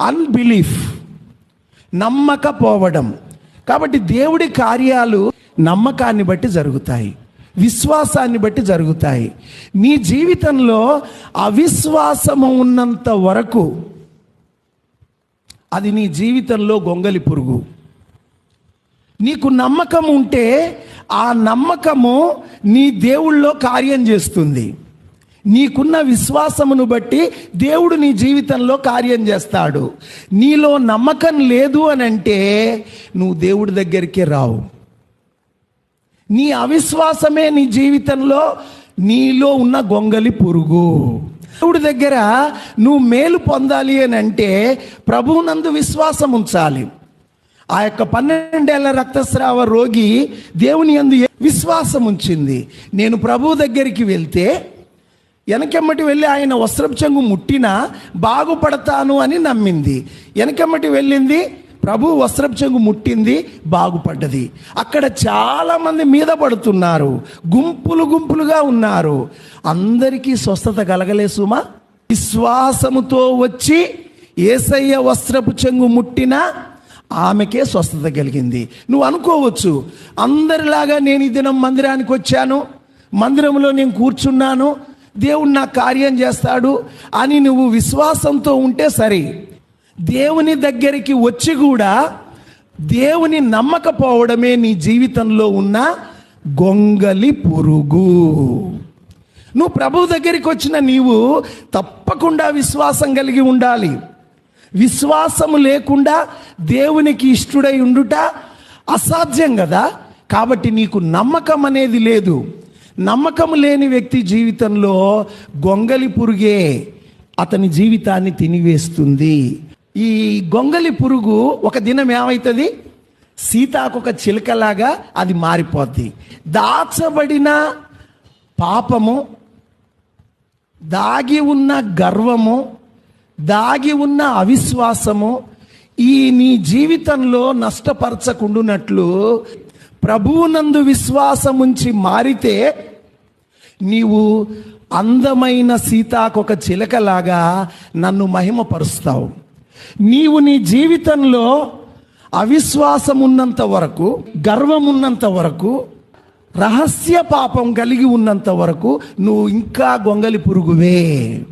Unbelief నమ్మకపోవడం. కాబట్టి దేవుడి కార్యాలు నమ్మకాన్ని బట్టి జరుగుతాయి విశ్వాసాన్ని బట్టి జరుగుతాయి. నీ జీవితంలో అవిశ్వాసము ఉన్నంత వరకు అది నీ జీవితంలో గొంగలి పురుగు. నీకు నమ్మకం ఉంటే ఆ నమ్మకము నీ దేవుళ్ళో కార్యం చేస్తుంది. నీకున్న విశ్వాసమును బట్టి దేవుడు నీ జీవితంలో కార్యం చేస్తాడు. నీలో నమ్మకం లేదు అని అంటే నువ్వు దేవుడి దగ్గరికి రావు. నీ అవిశ్వాసమే నీ జీవితంలో నీలో ఉన్న గొంగలి పురుగు. దేవుడి దగ్గర నువ్వు మేలు పొందాలి అని అంటే ప్రభువునందు విశ్వాసం ఉంచాలి. ఆ యొక్క పన్నెండేళ్ళ రక్తస్రావ రోగి దేవుని అందు విశ్వాసం ఉంచింది. నేను ప్రభువు దగ్గరికి వెళ్తే వెనకెమ్మటి వెళ్ళి ఆయన వస్త్రపు చెంగు ముట్టినా బాగుపడతాను అని నమ్మింది. వెనకెమ్మటి వెళ్ళింది ప్రభు వస్త్రపు చెంగు ముట్టింది బాగుపడ్డది. అక్కడ చాలామంది మీద పడుతున్నారు గుంపులు గుంపులుగా ఉన్నారు. అందరికీ స్వస్థత కలగలే సుమా. విశ్వాసముతో వచ్చి ఏసయ్య వస్త్రపు చెంగు ముట్టినా ఆమెకే స్వస్థత కలిగింది. నువ్వు అనుకోవచ్చు అందరిలాగా నేను ఈ దినం మందిరానికి వచ్చాను మందిరంలో నేను కూర్చున్నాను దేవుడు నా కార్యం చేస్తాడు అని నువ్వు విశ్వాసంతో ఉంటే సరే దేవుని దగ్గరికి వచ్చి కూడా దేవుని నమ్మకపోవడమే నీ జీవితంలో ఉన్న గొంగలి పురుగు. నువ్వు ప్రభు దగ్గరికి వచ్చిన నీవు తప్పకుండా విశ్వాసం కలిగి ఉండాలి. విశ్వాసము లేకుండా దేవునికి ఇష్టడై ఉండుట అసాధ్యం కదా? కాబట్టి నీకు నమ్మకం అనేది లేదు. నమ్మకం లేని వ్యక్తి జీవితంలో గొంగలి పురుగే అతని జీవితాన్ని తినివేస్తుంది. ఈ గొంగలి పురుగు ఒక దినం ఏమవుతుంది సీతాకొక చిలుకలాగా అది మారిపోద్ది. దాచబడిన పాపము దాగి ఉన్న గర్వము దాగి ఉన్న అవిశ్వాసము ఈ నీ జీవితంలో నష్టపరచకుండునట్లు ప్రభువునందు విశ్వాసముంచి మారితే నీవు అందమైన సీతాకొక చిలకలాగా నన్ను మహిమపరుస్తావు. నీవు నీ జీవితంలో అవిశ్వాసం ఉన్నంత వరకు గర్వం ఉన్నంత వరకు రహస్య పాపం కలిగి ఉన్నంత వరకు నువ్వు ఇంకా గొంగలి పురుగువే.